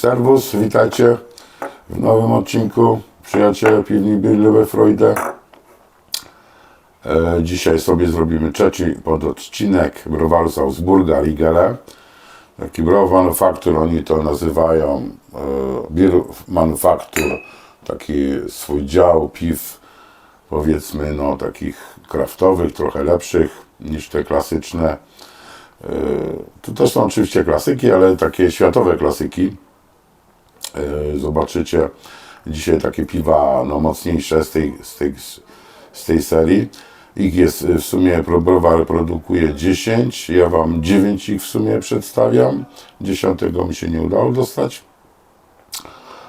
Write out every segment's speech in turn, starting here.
Serwus, witajcie w nowym odcinku Przyjaciele Piwni Birlewe Freude. E, dzisiaj sobie zrobimy trzeci pododcinek browaru Salzburga Rigele. Taki browar manufaktur, oni to nazywają e, manufaktur, taki swój dział piw, powiedzmy, no takich kraftowych, trochę lepszych niż te klasyczne. E, Tu też są oczywiście klasyki, ale takie światowe klasyki. E, Zobaczycie dzisiaj takie piwa no, mocniejsze z tej, z, tej, z tej serii. Ich jest w sumie, browar produkuje 10, ja Wam 9 ich w sumie przedstawiam. 10 mi się nie udało dostać.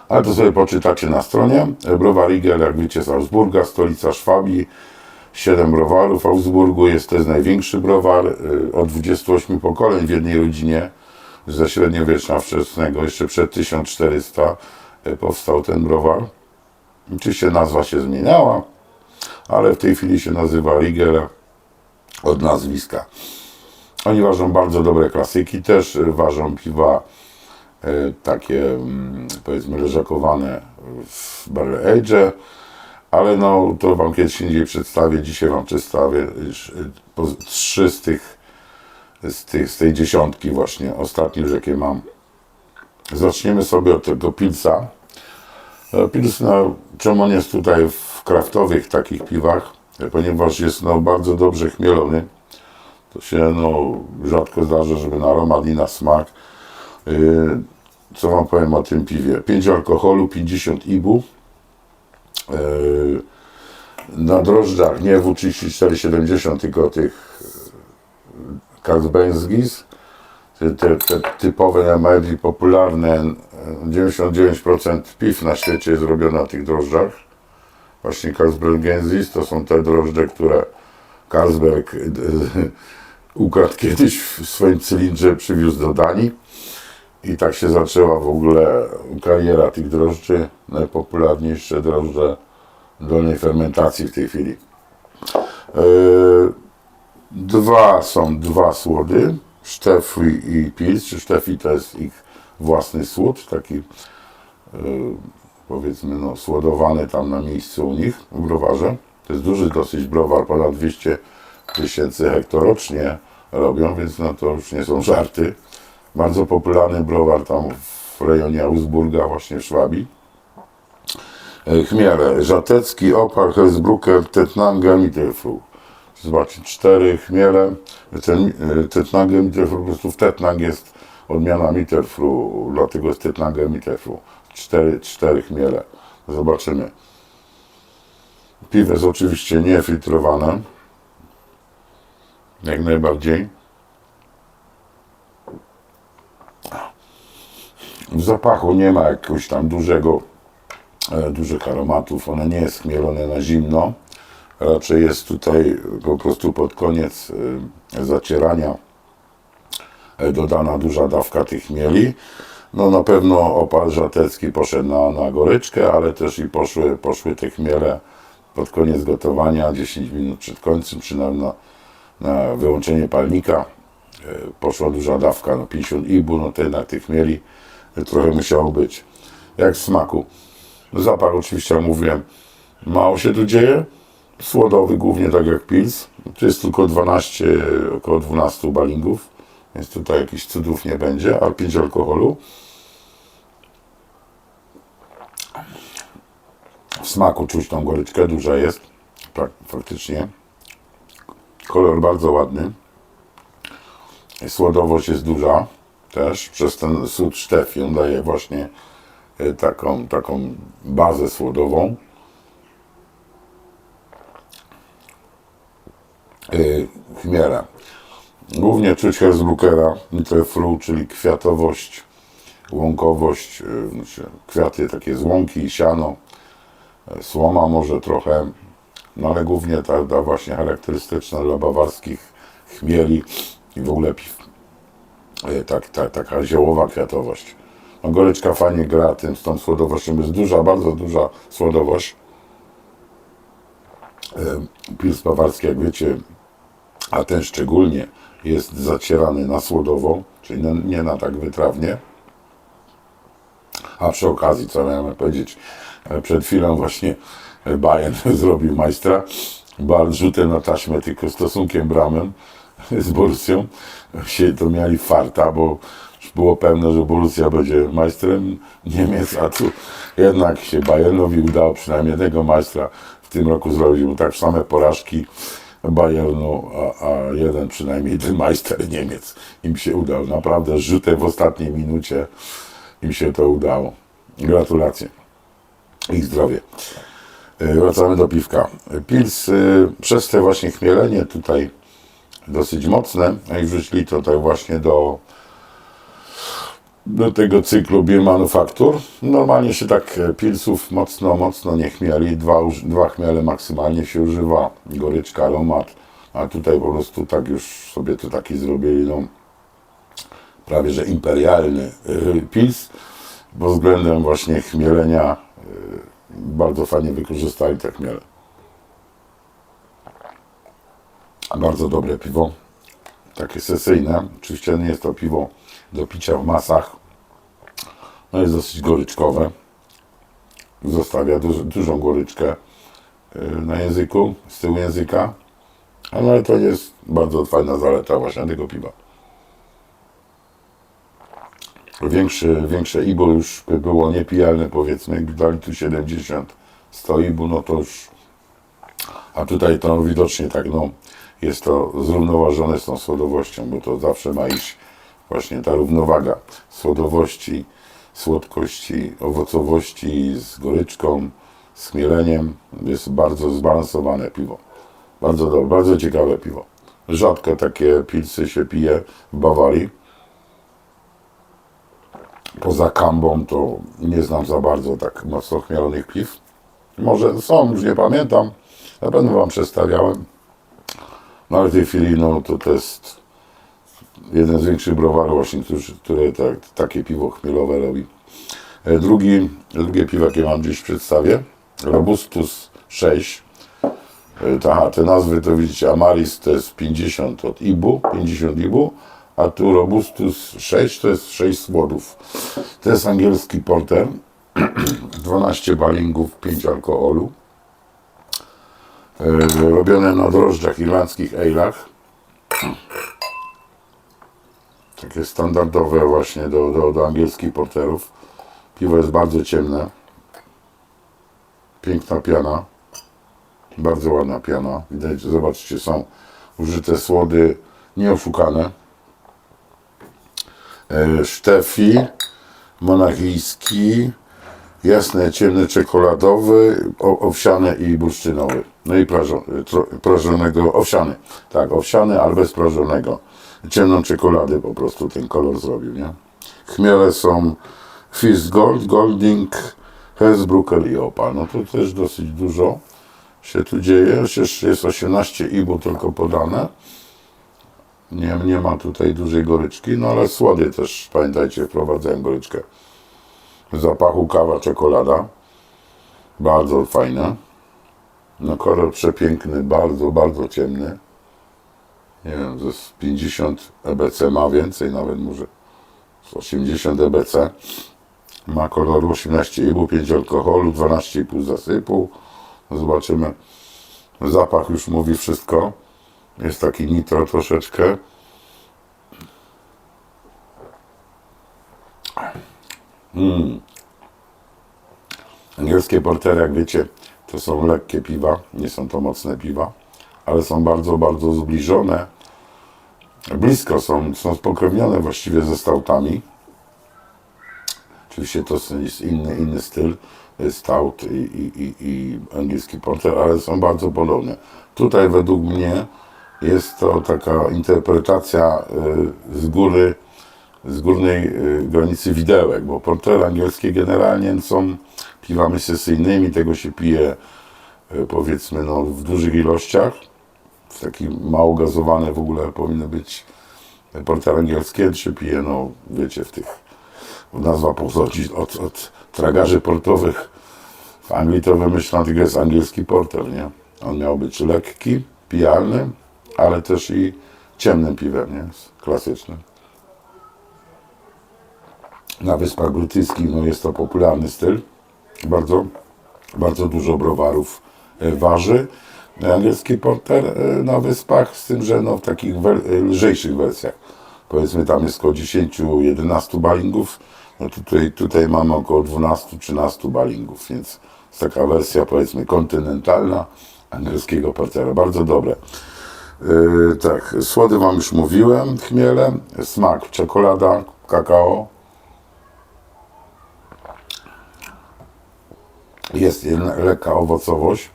Ale to sobie poczytacie na stronie. Browar Rigel, jak wiecie, z Augsburga, stolica Szwabii. 7 browarów w Augsburgu. Jest to jest największy browar od 28 pokoleń w jednej rodzinie. Ze średniowiecza wczesnego, jeszcze przed 1400 y, powstał ten browar. Oczywiście nazwa się zmieniała, ale w tej chwili się nazywa Rigel od nazwiska. Oni ważą bardzo dobre klasyki, też ważą piwa e, takie mm, powiedzmy leżakowane w barrel age, ale no to Wam kiedyś indziej przedstawię, dzisiaj Wam przedstawię po- trzy z tych, z, tych, z tej dziesiątki właśnie, ostatnie już jakie mam. Zaczniemy sobie od tego pilsa. E, Pils, no, czemu on jest tutaj w kraftowych takich piwach? E, Ponieważ jest no, bardzo dobrze chmielony. To się no, rzadko zdarza, żeby na aromat i na smak. Yy, co wam powiem o tym piwie? 5 alkoholu, 50 ibu. Yy, na drożdżach nie W3470, tylko tych Carlsbergis. Te, te, typowe, najbardziej popularne, e, 99% piw na świecie jest robione na tych drożdżach. Właśnie Carlsbergensis to są te drożdże, które Carlsberg e, ukradł kiedyś w swoim cylindrze, przywiózł do Danii. I tak się zaczęła w ogóle kariera tych drożdży. Najpopularniejsze drożdże dolnej fermentacji w tej chwili. Yy, Dwa są dwa słody, Sztefi i Pils. Czy Sztefi to jest ich własny słód, taki yy, powiedzmy no, słodowany tam na miejscu u nich w browarze. To jest duży dosyć browar, ponad 200 tysięcy hektorocznie robią, więc no to już nie są żarty. Bardzo popularny browar tam w rejonie Augsburga, właśnie w Szwabii. E, Chmiele, Żatecki, Opal, Hersbrucker, Tetnanger, Mittelfru. Zobaczcie, cztery chmiele. Ten e, Tetnanger, Mittelfru, po prostu w Tetnang jest odmiana Mittelfru, dlatego jest Tetnanger, Mittelfru. Cztery, cztery chmiele. Zobaczymy. Piwo jest oczywiście niefiltrowane. Jak najbardziej. W zapachu nie ma jakiegoś tam dużego, e, dużych aromatów. One nie jest chmielone na zimno. Raczej jest tutaj po prostu pod koniec e, zacierania e, dodana duża dawka tych chmieli. No na pewno opal żatecki poszedł na, na goryczkę, ale też i poszły, poszły te chmiele pod koniec gotowania, 10 minut przed końcem, czy na, na, na wyłączenie palnika. E, Poszła duża dawka, no 50 ibu, no to jednak tych chmieli e, trochę musiało być. Jak w smaku. Zapach oczywiście, jak mówiłem, mało się tu dzieje. Słodowy głównie tak jak pils. Tu jest tylko 12, około 12 balingów, więc tutaj jakichś cudów nie będzie, a 5 alkoholu. W smaku czuć tą goryczkę, duża jest, tak, faktycznie. Kolor bardzo ładny. Słodowość jest duża też, przez ten sód sztefi, on daje właśnie e, taką, taką bazę słodową. Yy, chmiele. Głównie czuć Herzbruckera, Mittelfru, czyli kwiatowość, łąkowość, yy, znaczy kwiaty takie z łąki siano, yy, słoma może trochę, no ale głównie ta, ta właśnie charakterystyczna dla bawarskich chmieli i w ogóle piw. Tak, tak, taka ziołowa kwiatowość. No, goryczka fajnie gra tym, z tą słodowością jest duża, bardzo duża słodowość. Yy, Pils bawarski, jak wiecie, a ten szczególnie jest zacierany na słodowo, czyli na, nie na tak wytrawnie. A przy okazji, co miałem powiedzieć, e, przed chwilą właśnie e, Bayern zrobił majstra, bal rzutem na taśmę, tylko stosunkiem bramem z Borussią. Się to mieli farta, bo było pewne, że Borussia będzie majstrem Niemiec, a tu jednak się Bayernowi udało przynajmniej jednego majstra w tym roku zrobić, bo tak same porażki Bayernu, a, a jeden przynajmniej ten majster Niemiec im się udał. Naprawdę rzutem w ostatniej minucie im się to udało. Gratulacje. Ich zdrowie. E, Wracamy do piwka. Pils e, przez te właśnie chmielenie tutaj dosyć mocne, a i wrzucili to tak właśnie do, do tego cyklu Beer Manufaktur. Normalnie się tak e, pilsów mocno, mocno nie chmieli. Dwa, dwa chmiele maksymalnie się używa. Goryczka, aromat. A tutaj po prostu tak już sobie to taki zrobili, no prawie że imperialny y, pils. Pod względem właśnie chmielenia y, bardzo fajnie wykorzystali te chmiele. Bardzo dobre piwo. Takie sesyjne. Oczywiście nie jest to piwo do picia w masach. No jest dosyć goryczkowe. Zostawia duż, dużą goryczkę y, na języku, z tyłu języka. Ale to jest bardzo fajna zaleta właśnie tego piwa. Większe, większe IBU już by było niepijalne powiedzmy, jakby dali tu 70 100 IBU, no to już a tutaj to widocznie tak, no jest to zrównoważone z tą słodowością, bo to zawsze ma iść właśnie ta równowaga słodowości, słodkości, owocowości z goryczką, z chmieleniem. Jest bardzo zbalansowane piwo. Bardzo dobre, bardzo ciekawe piwo. Rzadko takie pilsy się pije w Bawarii. Poza kambą to nie znam za bardzo tak mocno chmielonych piw. Może są, już nie pamiętam. Na pewno Wam przedstawiałem. No ale w tej chwili no, to, to jest jeden z większych browarów właśnie, które tak, takie piwo chmielowe robi. E, Drugi, drugie piwo, jakie Wam dziś przedstawię, Robustus 6. E, Ta, te nazwy to widzicie, Amaris to jest 50 od Ibu, 50 Ibu, a tu Robustus 6 to jest 6 słodów. To jest angielski porter, 12 balingów, 5 alkoholu. E, Robione na drożdżach irlandzkich ale'ach. Takie standardowe właśnie do, do, do angielskich porterów. Piwo jest bardzo ciemne. Piękna piana. Bardzo ładna piana. Widać, zobaczcie, są użyte słody nieoszukane. E, Sztefi, monachijski, jasne, ciemny czekoladowy, o- owsiany i bursztynowy. No i prażo, prażonego, owsiany. Tak, owsiany, ale bez prażonego. Ciemną czekoladę po prostu ten kolor zrobił, nie? Chmiele są Fizz Gold, Golding, Hesbrucker i Opal. No to też dosyć dużo się tu dzieje. Przecież jest 18 ibu tylko podane. Nie, nie ma tutaj dużej goryczki, no ale słody też, pamiętajcie, wprowadzają goryczkę. W zapachu kawa, czekolada. Bardzo fajna. No kolor przepiękny, bardzo, bardzo ciemny. Nie wiem, ze z 50 EBC ma więcej, nawet może z 80 EBC. Ma koloru 18,5, 5 alkoholu, 12,5 zasypu. Zobaczymy. Zapach już mówi wszystko. Jest taki nitro troszeczkę. Angielskie portery, jak wiecie, to są lekkie piwa, nie są to mocne piwa, ale są bardzo, bardzo zbliżone. Blisko są, są spokrewnione właściwie ze stautami. Oczywiście to jest inny, inny styl, stout i, i, i, i angielski porter, ale są bardzo podobne. Tutaj według mnie jest to taka interpretacja y, z góry, z górnej y, granicy widełek, bo portery angielskie generalnie są piwami sesyjnymi, tego się pije powiedzmy no, w dużych ilościach, taki mało gazowane w ogóle powinny być portery angielskie, się pije, no wiecie, w tych, nazwa pochodzi od, od tragarzy portowych, w Anglii to wymyślono, tylko jest angielski porter, nie? On miał być lekki, pijalny, ale też i ciemnym piwem, nie? Klasycznym. na Wyspach Brytyjskich no jest to popularny styl. Bardzo, bardzo dużo browarów e, waży. Angielski porter na Wyspach, z tym, że no w takich e, lżejszych wersjach. Powiedzmy tam jest około 10-11 balingów. No tutaj, tutaj mamy około 12-13 balingów, więc jest taka wersja powiedzmy kontynentalna angielskiego portera. Bardzo dobre. Yy, tak, słody Wam już mówiłem, chmiele, smak czekolada, kakao. Jest lekka owocowość.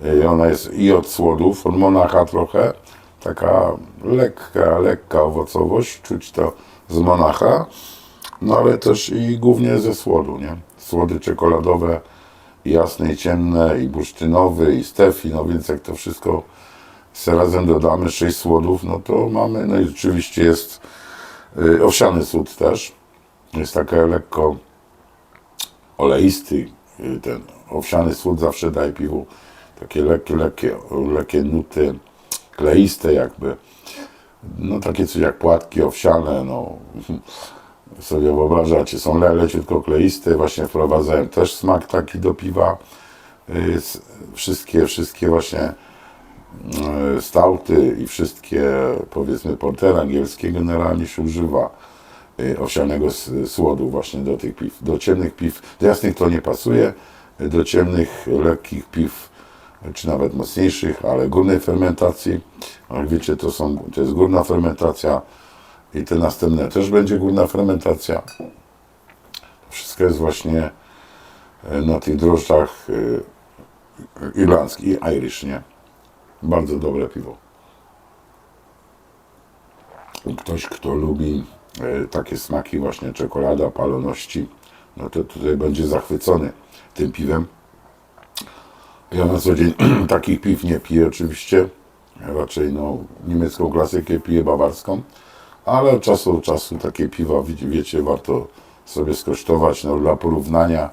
Yy, Ona jest i od słodów, od monacha trochę. Taka lekka, lekka owocowość, czuć to z monacha. No ale też i głównie ze słodu, nie? Słody czekoladowe, jasne i ciemne, i bursztynowy, i stefi, no więc jak to wszystko se razem dodamy 6 słodów, no to mamy, no i oczywiście jest y, owsiany słód też. Jest taki lekko oleisty, y, ten owsiany słód zawsze daje piwu takie lekkie, lekkie, lekkie nuty kleiste jakby. No takie coś jak płatki owsiane, no sobie wyobrażacie, są le, leciutko kleiste, właśnie wprowadzałem też smak taki do piwa. Wszystkie, wszystkie właśnie e, stauty i wszystkie powiedzmy portery angielskie generalnie się używa y, owsianego słodu właśnie do tych piw. Do ciemnych piw, do jasnych to nie pasuje, do ciemnych, lekkich piw, czy nawet mocniejszych, ale górnej fermentacji. Jak wiecie, to, są, to jest górna fermentacja i te następne też będzie górna fermentacja. Wszystko jest właśnie y, na tych drożdżach y, irlandzkich i Irish, nie? Bardzo dobre piwo. Ktoś, kto lubi e, takie smaki właśnie czekolada, paloności, no to tutaj będzie zachwycony tym piwem. Ja na co dzień takich piw nie piję oczywiście. Raczej no, niemiecką klasykę piję bawarską, ale od czasu do czasu takie piwa, wiecie, warto sobie skosztować no, dla porównania.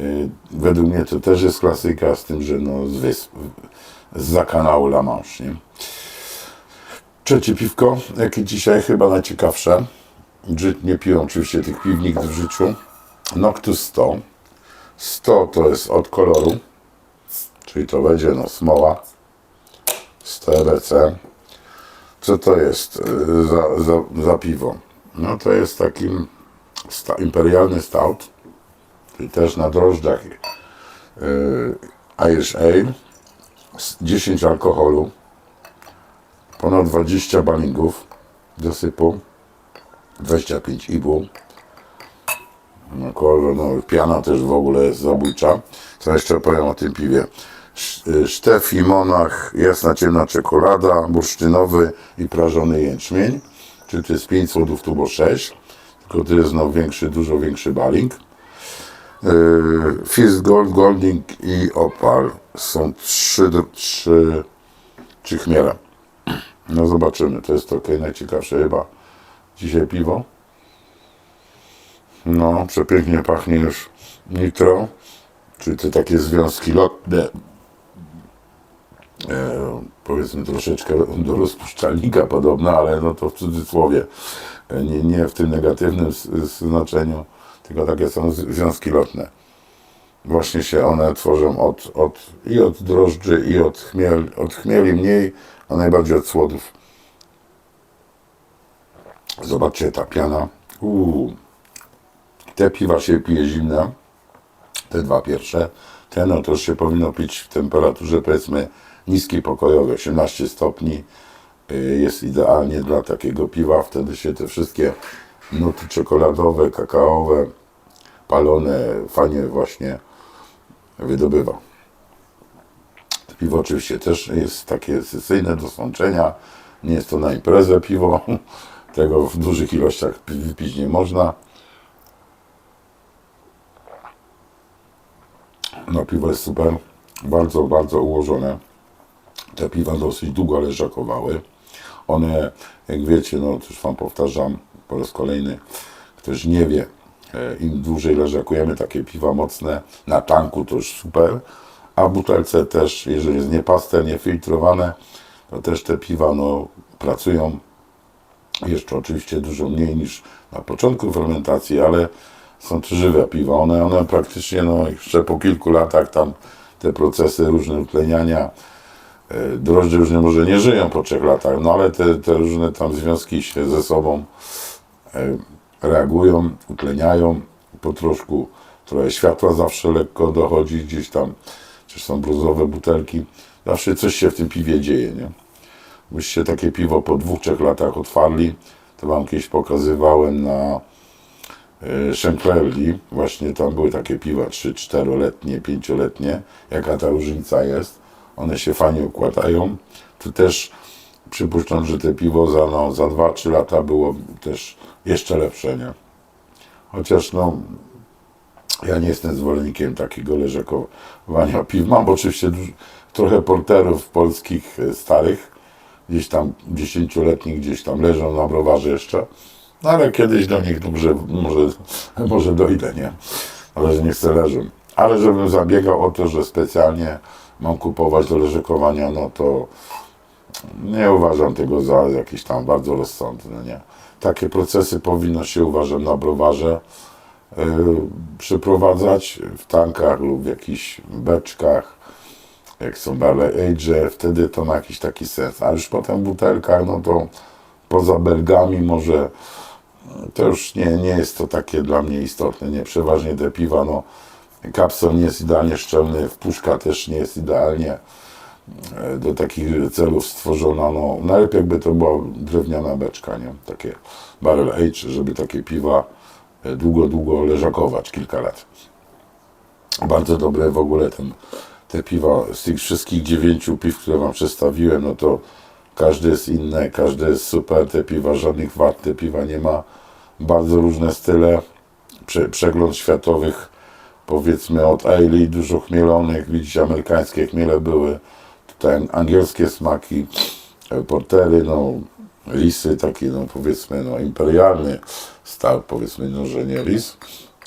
Y, Według mnie to też jest klasyka, z tym, że no, z wysp, z kanału La Manche. Nie? Trzecie piwko, jakie dzisiaj chyba najciekawsze. Nie piłem oczywiście tych piw nigdy w życiu. Noctus 100. 100 to jest od koloru, czyli to będzie no smoła. 100 EBC. Co to jest y, za, za, za piwo? No to jest taki sta, imperialny stout, czyli też na drożdżach y, Irish Ale. z 10 alkoholu, ponad 20 balingów dosypu, 25 ibu. No, no, piana też w ogóle jest zabójcza. Co jeszcze powiem o tym piwie? Y, Sztefi, monach, jasna ciemna czekolada, bursztynowy i prażony jęczmień. Czyli to jest 5 słodów, tu było 6. Tylko to jest no, większy, dużo większy baling. Yy, Fizz Gold, Golding i Opal są trzy, trzy, trzy chmiele. No zobaczymy, to jest to najciekawsze chyba dzisiaj piwo. No, przepięknie pachnie już nitro, czyli te takie związki lotne, powiedzmy troszeczkę do rozpuszczalnika podobne, ale no to w cudzysłowie, e, nie, nie w tym negatywnym znaczeniu, tylko takie są związki lotne. Właśnie się one tworzą od, od, i od drożdży, i od, chmiel, od chmieli mniej, a najbardziej od słodów. Zobaczcie, ta piana. Te piwa się pije zimne, te dwa pierwsze. Te no już się powinno pić w temperaturze powiedzmy niskiej pokojowej, 18 stopni. Y, Jest idealnie dla takiego piwa, wtedy się te wszystkie nuty czekoladowe, kakaowe, palone fajnie właśnie wydobywa. Piwo oczywiście też jest takie sesyjne do sączenia. Nie jest to na imprezę piwo. Tego w dużych ilościach pi- wypić nie można. No piwo jest super. Bardzo, bardzo ułożone. Te piwa dosyć długo leżakowały. One, jak wiecie, no już Wam powtarzam po raz kolejny, ktoś nie wie, e, im dłużej leżakujemy takie piwa mocne na tanku, to już super, a w butelce też, jeżeli jest niepaste, niefiltrowane, to też te piwa no, pracują Jeszcze oczywiście dużo mniej niż na początku fermentacji, ale są to żywe piwa. One, one praktycznie no, jeszcze po kilku latach tam te procesy różne utleniania, drożdże już nie, może nie żyją po trzech latach, no ale te, te różne tam związki się ze sobą e, reagują, utleniają po troszku. Trochę światła zawsze lekko dochodzi gdzieś tam, czy są brązowe butelki. Zawsze coś się w tym piwie dzieje, nie? Byście takie piwo po dwóch, trzech latach otwarli, to wam kiedyś pokazywałem na e, Szęklerli. Właśnie tam były takie piwa 3-4-letnie, 5-letnie. Jaka ta różnica jest? One się fajnie układają. Tu też przypuszczam, że te piwo za, no, za 2-3 lata było też jeszcze lepsze, nie? Chociaż no, ja nie jestem zwolennikiem takiego leżakowania piw. Mam oczywiście trochę porterów polskich e, starych, gdzieś tam dziesięcioletnich, gdzieś tam leżą na browarze jeszcze. No ale kiedyś do nich dobrze, może, może dojdę, nie? Ale że nie chcę leżą. Ale żebym zabiegał o to, że specjalnie mam kupować do leżakowania, no to nie uważam tego za jakieś tam bardzo rozsądne, nie? Takie procesy powinno się, uważam, na browarze yy, przeprowadzać w tankach lub w jakichś beczkach, jak są barley age, wtedy to ma jakiś taki sens. A już potem w butelkach, no to poza belgami może to już nie, nie jest to takie dla mnie istotne, nie? Przeważnie te piwa, no kapsel nie jest idealnie szczelny, wpuszka też nie jest idealnie e, do takich celów stworzona, no najlepiej jakby to była drewniana beczka, nie? Takie barrel age, żeby takie piwa e, długo, długo leżakować, kilka lat. Bardzo dobre w ogóle ten, te piwa, z tych wszystkich dziewięciu piw, które Wam przedstawiłem, no to każde jest inne, każde jest super, te piwa, żadnych wad, te piwa nie ma. Bardzo różne style, Prze, przegląd światowych, powiedzmy od ale, dużo chmielonych, widzicie, amerykańskie chmiele były, tutaj angielskie smaki, portery, no, lisy, taki, no powiedzmy, no imperialny stal, powiedzmy, no, że nie lis,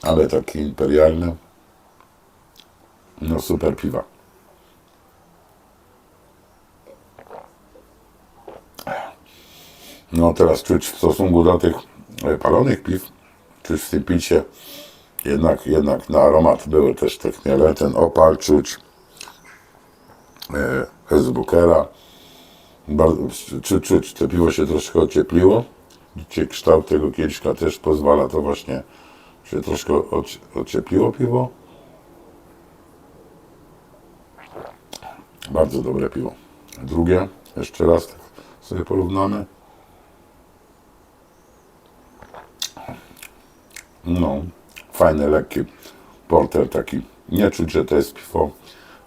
ale taki imperialny. No super piwa. No teraz czuć w stosunku do tych e, palonych piw, czuć w tym picie, jednak, jednak na aromat były też te chmiele, ten opal czuć, e, Hesbukera, bardzo, czuć, to piwo się troszkę ociepliło, Widzicie, kształt tego kieliszka też pozwala to właśnie, się troszkę oci- ociepliło piwo. Bardzo dobre piwo. Drugie, jeszcze raz tak sobie porównamy. No, fajny, lekki porter taki. Nie czuć, że to jest piwo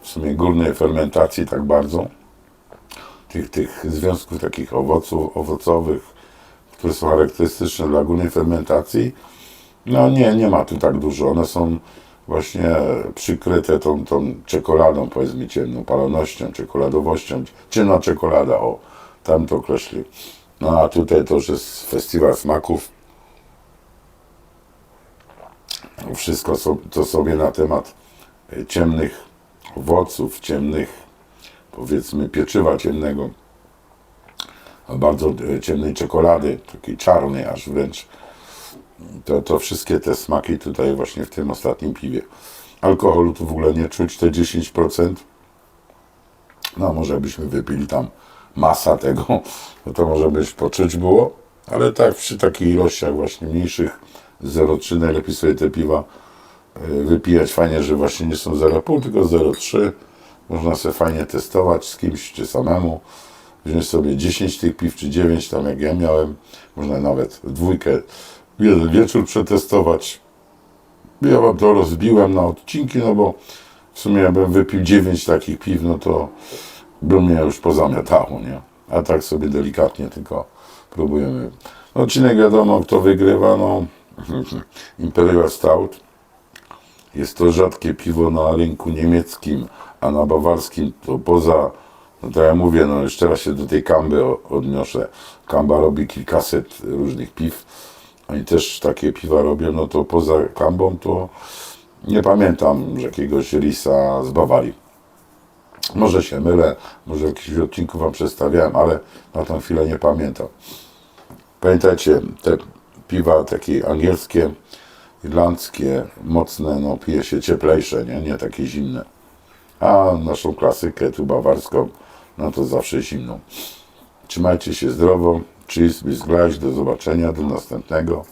w sumie górnej fermentacji tak bardzo. Tych, tych związków takich owoców, owocowych, które są charakterystyczne dla górnej fermentacji, no nie, nie ma tu tak dużo. One są właśnie przykryte tą, tą czekoladą, powiedzmy ciemną, palonością, czekoladowością. Ciemna czekolada, o, tam to określi. No a tutaj to już jest festiwal smaków. Wszystko to sobie na temat e, ciemnych owoców, ciemnych, powiedzmy, pieczywa ciemnego, bardzo e, ciemnej czekolady, takiej czarnej aż wręcz to, to wszystkie te smaki tutaj właśnie w tym ostatnim piwie. Alkoholu tu w ogóle nie czuć, te 10%. No może byśmy wypili tam masa tego, no to może byś poczuć było, ale tak przy takich ilościach właśnie mniejszych, 0,3 najlepiej sobie te piwa y, wypijać. Fajnie, że właśnie nie są 0,5, tylko 0,3. Można sobie fajnie testować z kimś czy samemu. Wziąć sobie 10 tych piw czy 9 tam jak ja miałem. Można nawet dwójkę jeden wieczór przetestować. Ja wam to rozbiłem na odcinki, no bo w sumie jakbym wypił 9 takich piw, no to by mnie już pozamiatało, nie? A tak sobie delikatnie tylko próbujemy. Odcinek wiadomo, kto wygrywa, no Imperial Stout. Jest to rzadkie piwo na rynku niemieckim, a na bawarskim to poza, no to ja mówię, no jeszcze raz się do tej kamby odniosę. Kamba robi kilkaset różnych piw. Oni też takie piwa robią, no to poza kambą to nie pamiętam jakiegoś risa z Bawarii. Może się mylę, może w jakimś odcinku Wam przedstawiałem, ale na tą chwilę nie pamiętam. Pamiętajcie, te piwa takie angielskie, irlandzkie, mocne, no pije się cieplejsze, nie, nie takie zimne. A naszą klasykę, tu bawarską, no to zawsze zimną. Trzymajcie się zdrowo. Cheers, bis gleich, do zobaczenia, do następnego.